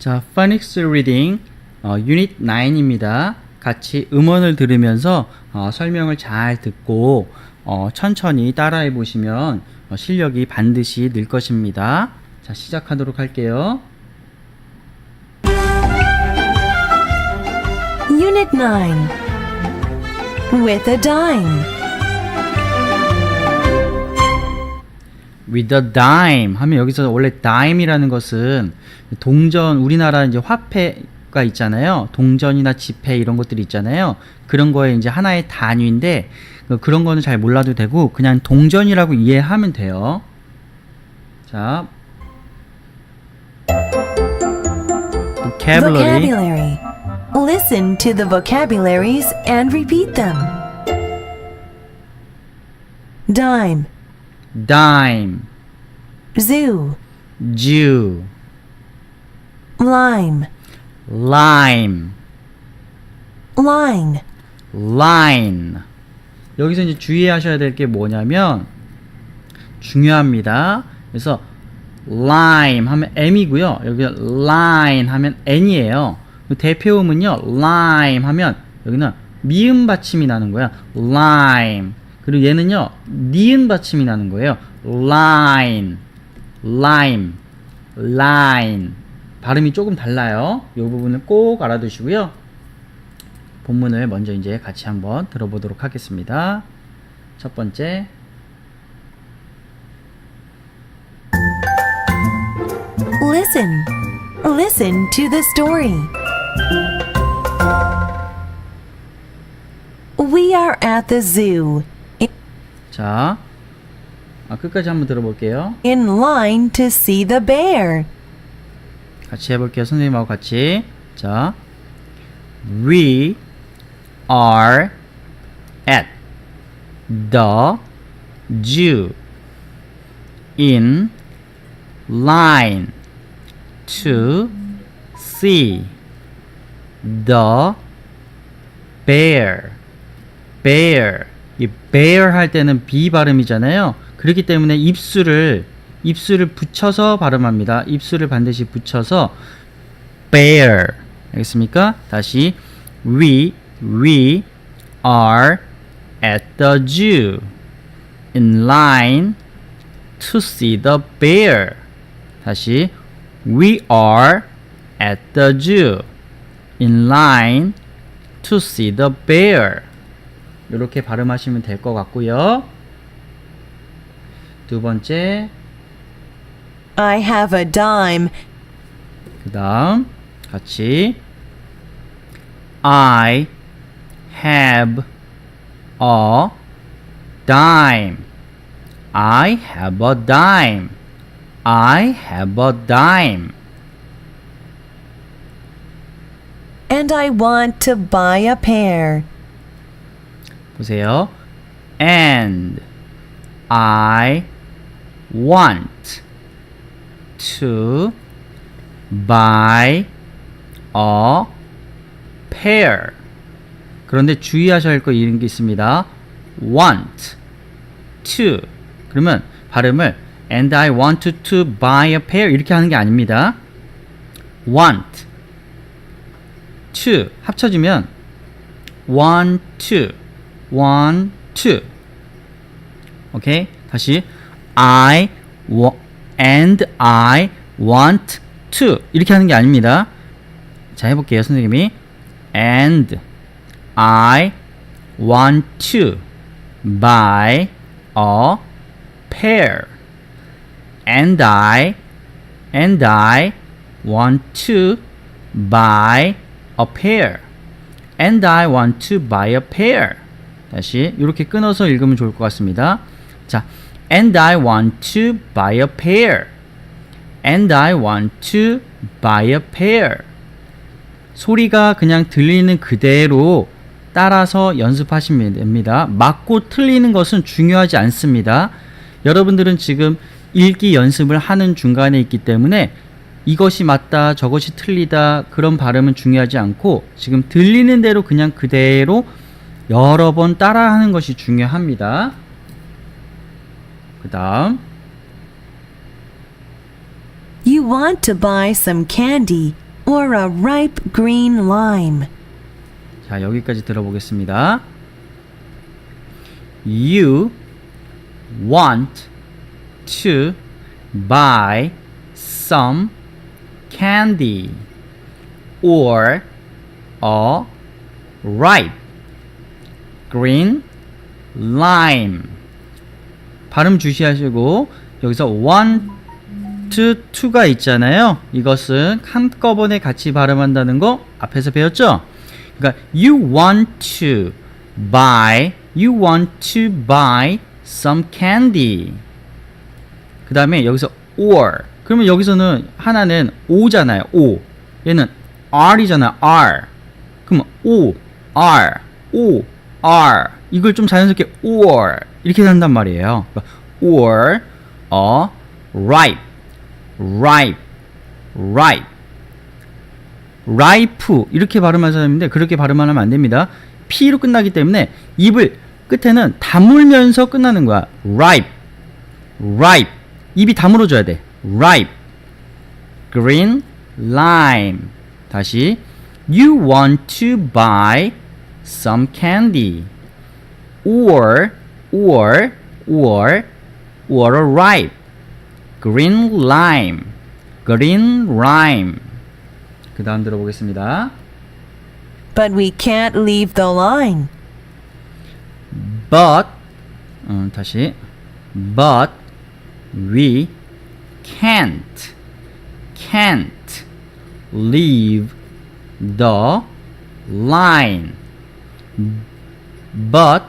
자, Phonics Reading 어, 유닛 9입니다. 같이 음원을 들으면서 어, 설명을 잘 듣고 어, 천천히 따라해 보시면 어, 실력이 반드시 늘 것입니다. 자, 시작하도록 할게요. Unit 9 With a dime. With a dime 하면 여기서 원래 dime이라는 것은 동전 우리나라 이제 화폐가 있잖아요. 동전이나 지폐 이런 것들이 있잖아요. 그런 거에 이제 하나의 단위인데 그- 그런 거는 잘 몰라도 되고 그냥 동전이라고 이해하면 돼요. 자. vocabulary Vocabulary. Listen to the vocabularies and repeat them. Dime, dime, zoo, Jew, lime, lime, line, line. 여기서 이제 주의하셔야 될 게 뭐냐면 중요합니다. 그래서 lime 하면 m이고요. 여기 line 하면 n이에요. 대표음은요. lime 하면 여기는 미음 받침이 나는 거야. lime. 그리고 얘는요. 니은 받침이 나는 거예요. line. lime. line. 발음이 조금 달라요. 이 부분을 꼭 알아두시고요. 본문을 먼저 이제 같이 한번 들어보도록 하겠습니다. 첫 번째, listen. Listen to the story. We are at the zoo, 자, 아, 끝까지 한번 들어볼게요. in line to see the bear. 같이 해볼게요. 선생님하고 같이. 자, we are at the zoo in line to see the bear. bear. 이 bear 할 때는 b 발음이잖아요. 그렇기 때문에 입술을 입술을 붙여서 발음합니다. 입술을 반드시 붙여서 bear. 알겠습니까? 다시 we we are at the zoo in line to see the bear. 다시 we are at the zoo in line to see the bear. 이렇게 발음하시면 될 것 같고요. 두 번째, I have a dime. 그 다음 같이 I have a dime. I have a dime. I have a dime. And I want to buy a pair. 보세요. And I want to buy a pair. 그런데 주의하셔야 할 거 이런 게 있습니다. want to 그러면 발음을 and I want to buy a pair 이렇게 하는 게 아닙니다. want to 합쳐지면 want to want to 오케이 다시 I wa- and I want to 이렇게 하는 게 아닙니다. 자 해 볼게요 선생님이 and I want to buy a pair and I and I want to buy a pair and I want to buy a pair 다시 이렇게 끊어서 읽으면 좋을 것 같습니다. 자, and I want to buy a pair. and I want to buy a pair. 소리가 그냥 들리는 그대로 따라서 연습하시면 됩니다. 맞고 틀리는 것은 중요하지 않습니다. 여러분들은 지금 읽기 연습을 하는 중간에 있기 때문에 이것이 맞다, 저것이 틀리다, 그런 발음은 중요하지 않고 지금 들리는 대로 그냥 그대로 여러 번 따라하는 것이 중요합니다. 그 다음, You want to buy some candy. or a ripe green lime. 자, 여기까지 들어보겠습니다. You want to buy some candy or a ripe green lime. 발음 주시하시고 여기서 want to, to가 있잖아요. 이것은 한꺼번에 같이 발음한다는 거 앞에서 배웠죠? 그러니까 you want to buy you want to buy some candy. 그 다음에 여기서 or 그러면 여기서는 하나는 o잖아요. o 얘는 r이잖아요. r 그러면 o r o r 이걸 좀 자연스럽게 or 이렇게 한단 말이에요. or a ripe ripe ripe ripe 이렇게 발음하셔야 되는데 그렇게 발음하면 안 됩니다. p로 끝나기 때문에 입을 끝에는 다물면서 끝나는 거야. ripe ripe 입이 다물어 줘야 돼. ripe green lime 다시 you want to buy some candy or or or or a ripe green lime green lime 그 다음 들어보겠습니다 But we can't leave the line. but 음, 다시 but we can't can't leave the line but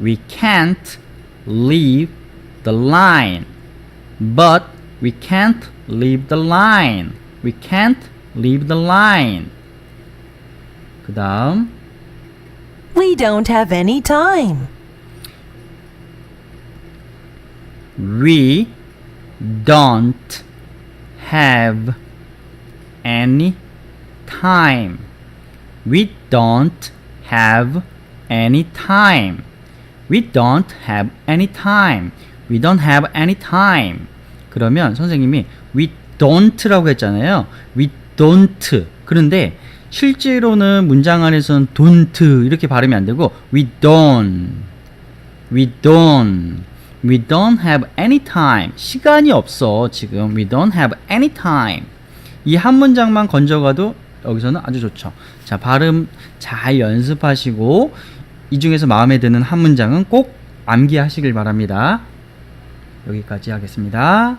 we can't leave the line but we can't leave the line we can't leave the line 그 다음 We don't have any time. we don't have any time. We don't have any time. We don't have any time. We don't have any time. 그러면 선생님이 we don't라고 했잖아요. we don't. 그런데 실제로는 문장 안에서는 don't 이렇게 발음이 안 되고 we don't. We don't. We don't have any time. 시간이 없어, 지금. We don't have any time. 이 한 문장만 건져가도 여기서는 아주 좋죠. 자, 발음 잘 연습하시고, 이 중에서 마음에 드는 한 문장은 꼭 암기하시길 바랍니다. 여기까지 하겠습니다.